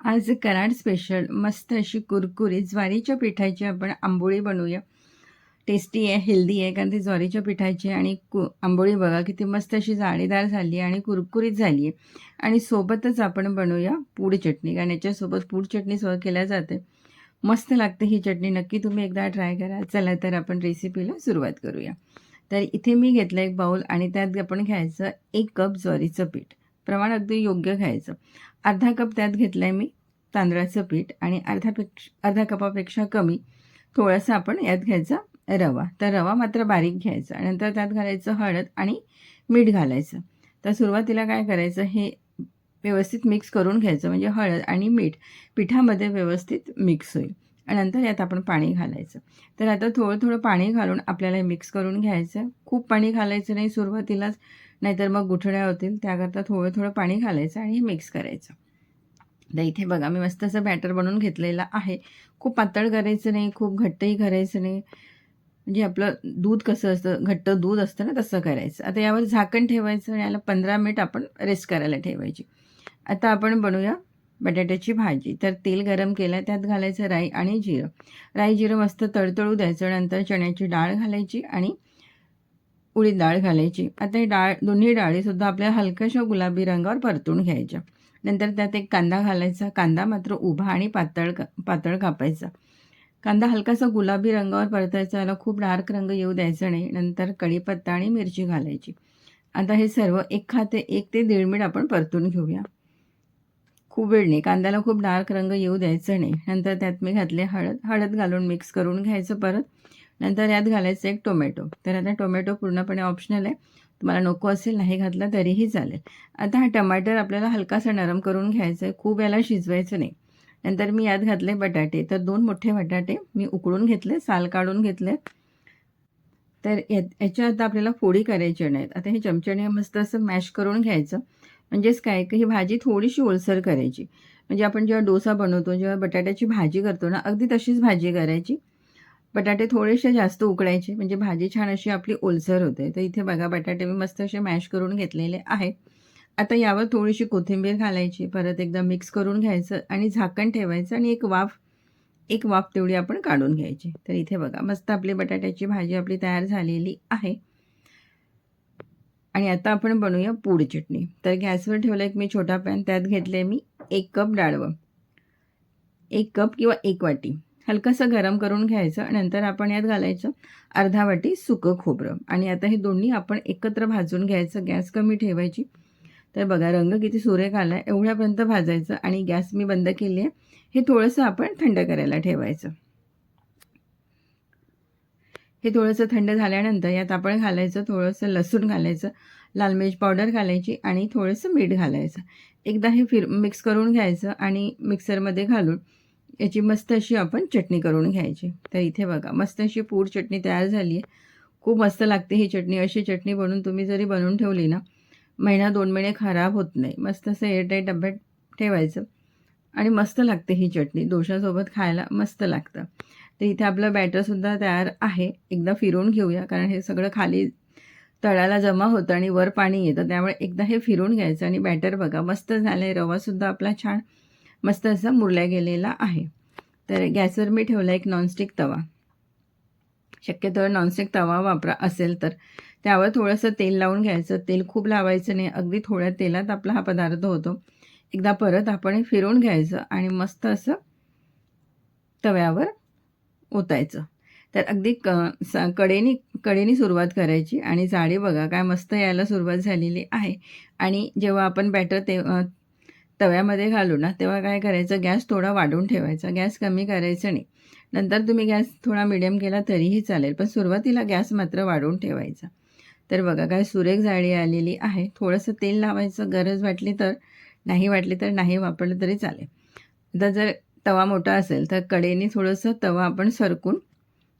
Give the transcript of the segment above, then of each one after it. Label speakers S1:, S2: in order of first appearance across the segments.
S1: आज कराड स्पेशल मस्त अशी कुरकुरीत ज्वारीच्या पिठाची आपण आंबोळी बनवूया. टेस्टी आहे हेल्दी आहे कारण ती ज्वारीच्या पिठाची आणि कु आंबोळी बघा किती मस्त अशी जाळीदार झाली आहे आणि कुरकुरीत झाली आहे. आणि सोबतच आपण बनवूया पूड चटणी कारण याच्यासोबत पूड चटणी सोय केल्या जाते. मस्त लागते ही चटणी नक्की तुम्ही एकदा ट्राय करा. चला तर आपण रेसिपीला सुरुवात करूया. तर इथे मी घेतलं एक बाऊल आणि त्यात आपण घ्यायचं एक कप ज्वारीचं पीठ. प्रमाण अगदी योग्य घ्यायचं. अर्धा कप त्यात घेतलं आहे मी तांदळाचं पीठ आणि अर्धापेक्षा अर्धा कपापेक्षा कमी थोडासा आपण यात घ्यायचा रवा. तर रवा मात्र बारीक घ्यायचा नंतर त्यात घालायचं हळद आणि मीठ घालायचं. तर सुरुवातीला काय करायचं हे व्यवस्थित मिक्स करून घ्यायचं म्हणजे हळद आणि मीठ पिठामध्ये व्यवस्थित मिक्स होईल. आणि नंतर यात आपण पाणी घालायचं. तर आता थोडं थोडं पाणी घालून आपल्याला हे मिक्स करून घ्यायचं. खूप पाणी घालायचं नाही सुरुवातीलाच नाहीतर मग गुठळ्या होतील. त्याकरता थोडं थोडं पाणी घालायचं आणि हे मिक्स करायचं. तर इथे बघा मी मस्त असं बॅटर बनवून घेतलेलं आहे. खूप पातळ करायचं नाही खूप घट्टही करायचं नाही. म्हणजे आपलं दूध कसं असतं घट्ट दूध असतं ना तसं करायचं. आता यावर झाकण ठेवायचं आणि याला पंधरा मिनिट आपण रेस्ट करायला ठेवायची. आता आपण बनवूया बटाट्याची भाजी. तर तेल गरम केलं त्यात घालायचं राई आणि जिरं. राई जिरं मस्त तळतळू द्यायचं. नंतर चण्याची डाळ घालायची आणि उडीद डाळ घालायची. आता ही डाळ दोन्ही डाळीसुद्धा आपल्या हलक्याशा गुलाबी रंगावर परतून घ्यायच्या. नंतर त्यात एक कांदा घालायचा. कांदा मात्र उभा आणि पातळ पातळ कापायचा. कांदा हलकासा गुलाबी रंगावर परतायचा. याला खूप डार्क रंग येऊ द्यायचा नाही. नंतर कढीपत्ता आणि मिरची घालायची. आता हे सर्व एक खाते एक ते दीड मिनिट आपण परतून घेऊया. खूप वेळ नाही. कांद्याला खूप डार्क रंग येऊ द्यायचा नाही. नंतर त्यात मी घातले हळद. हळद घालून मिक्स करून घ्यायचं परत. नंतर यात घालायचं एक टोमॅटो. तर आता टोमॅटो पूर्णपणे ऑप्शनल आहे. तुम्हाला नको असेल नाही घातला तरीही चालेल. आता हा टमाटर आपल्याला हलकासा नरम करून घ्यायचा आहे. खूप याला शिजवायचं नाही. नंतर मी यात घातले बटाटे. तर दोन मोठे बटाटे मी उकळून घेतले साल काढून घेतले. तर या याच्या आता आपल्याला फोडी करायच्या नाहीत. आता हे चमच्याने मस्त असं मॅश करून घ्यायचं. म्हणजेच काय की ही भाजी थोडीशी ओलसर करायची. म्हणजे आपण जेव्हा डोसा बनवतो जेव्हा बटाट्याची भाजी करतो ना अगदी तशीच भाजी करायची. बटाटे थोडेसे जास्त उकडायचे म्हणजे भाजी छान अशी आपली ओलसर होते. तर इथे बघा बटाटे मी मस्त असे मॅश करून घेतलेले आहेत आता यावर थोडीशी कोथिंबीर घालायची परत एकदा मिक्स करून घ्यायचं आणि झाकण ठेवायचं आणि एक वाफ एक वाफ तेवढी आपण काढून घ्यायची. तर इथे बघा मस्त आपली बटाट्याची भाजी आपली तयार झालेली आहे. आणि आता आपण बनवूया पूड चटणी. तर गॅसवर ठेवलं एक मी छोटा पॅन त्यात घेतले मी एक कप डाळवं. एक कप किंवा एक वाटी. हलकंसं गरम करून घ्यायचं नंतर आपण यात घालायचं अर्धा वाटी सुकं खोबरं. आणि आता हे दोन्ही आपण एकत्र भाजून घ्यायचं गॅस कमी ठेवायची. तर बघा रंग किती सुरेख आला आहे एवढ्यापर्यंत भाजायचं आणि गॅस मी बंद केली आहे. हे थोडंसं आपण थंड करायला ठेवायचं. हे थोडंसं थंड झाल्यानंतर यात आपण घालायचं थोडंसं लसूण घालायचं लाल मिरच पावडर घालायची आणि थोडंसं मीठ घालायचं. एकदा हे फिर मिक्स करून घ्यायचं आणि मिक्सरमध्ये घालून याची मस्त अशी आपण चटणी करून घ्यायची. तर इथे बघा मस्त अशी पूड चटणी तयार झाली आहे. खूप मस्त लागते ही चटणी. अशी चटणी बनवून तुम्ही जरी बनवून ठेवली ना महिना दोन महिने खराब होत नाही. मस्त असं एअरटाईट डब्यात ठेवायचं. आणि मस्त लागते ही चटणी. दोशासोबत खायला मस्त लागतं. तर इथे आपलं बॅटरसुद्धा तयार आहे. एकदा फिरून घेऊया कारण हे सगळं खाली तळाला जमा होतं आणि वर पाणी येतं. त्यामुळे एकदा हे फिरून घ्यायचं आणि बॅटर बघा मस्त झालं आहे रवासुद्धा आपला छान मस्त असा मुरल्या गेलेला आहे. तर गॅसवर मी ठेवला एक नॉनस्टिक तवा. शक्यतो नॉनस्टिक तवा वापरा असेल तर. त्यावर थोडंसं तेल लावून घ्यायचं. तेल खूप लावायचं नाही. अगदी थोड्या तेलात आपला हा पदार्थ होतो. एकदा परत आपण फिरवून घ्यायचं आणि मस्त असं तव्यावर ओतायचं. तर अगदी क स कडेनी कडेनी सुरुवात करायची. आणि जाळी बघा काय मस्त यायला सुरुवात झालेली आहे. आणि जेव्हा आपण बॅटर ते तव्यामध्ये घालू ना तेव्हा काय करायचं? गॅस थोडा वाढवून ठेवायचा. गॅस कमी करायचं नाही. नंतर तुम्ही गॅस थोडा मिडियम केला तरीही चालेल पण सुरुवातीला गॅस मात्र वाढवून ठेवायचा. तर बघा काय सुरेख जाळी आलेली आहे. थोडंसं तेल लावायचं गरज वाटली तर नाही वाटली तर नाही वापरलं तरी चालेल. आता जर तवा मोठा असेल तर कडेने थोडंसं तवा आपण सरकून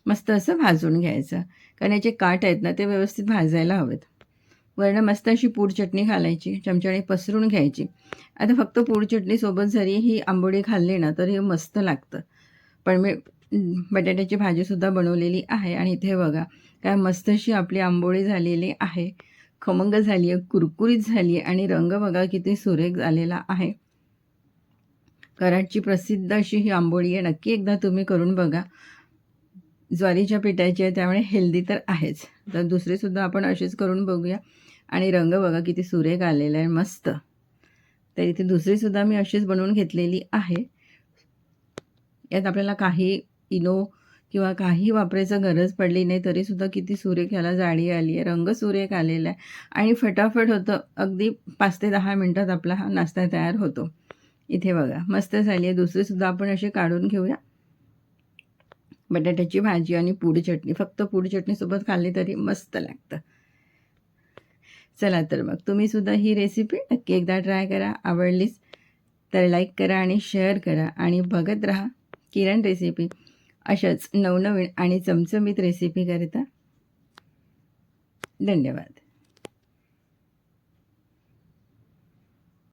S1: मस्त असं भाजून घ्यायचं. कारण याचे काठ आहेत ना ते व्यवस्थित भाजायला हवेत. वरनं मस्त अशी पूड चटणी घालायची चमच्याने पसरून घ्यायची. आता फक्त पूड चटणीसोबत जरी ही आंबोळी खाल्ली ना तर हे मस्त लागतं. पण मी बटाट्याची भाजीसुद्धा बनवलेली आहे आणि इथे बघा काय मस्त अशी आपली आंबोळी झालेली आहे. खमंग झाली आहे कुरकुरीत झाली आहे आणि रंग बघा किती सुरेख झालेला आहे. कराडची प्रसिद्ध अशी ही आंबोळी आहे नक्की एकदा तुम्ही करून बघा. ज्वारीच्या पिठाची आहे त्यामुळे हेल्दी तर आहेच. तर दुसरीसुद्धा आपण अशीच करून बघूया. आणि रंग बघा किती सुरेख आलेला आहे मस्त. तर इथे दुसरीसुद्धा मी अशीच बनवून घेतलेली आहे. यात आपल्याला काही इनो किंवा काही वापरायचं गरज पडली नाही तरीसुद्धा किती सुरेख ह्याला जाळी आली आहे रंग सुरेख आलेला आहे. आणि फटाफट होतं अगदी पाच ते दहा मिनटात आपला हा नाश्ता तयार होतो. इथे बघा मस्त झाली आहे. दुसरीसुद्धा आपण अशी काढून घेऊया. बटाट्याची भाजी आणि पूड चटणी फक्त पूड चटणीसोबत खाल्ली तरी मस्त लागतं. चला तर मग तुम्हीसुद्धा ही रेसिपी नक्की एकदा ट्राय करा. आवडलीच तर लाईक करा आणि शेअर करा आणि बघत राहा किरण रेसिपी अशाच नवनवीन आणि चमचमीत रेसिपी करता. धन्यवाद.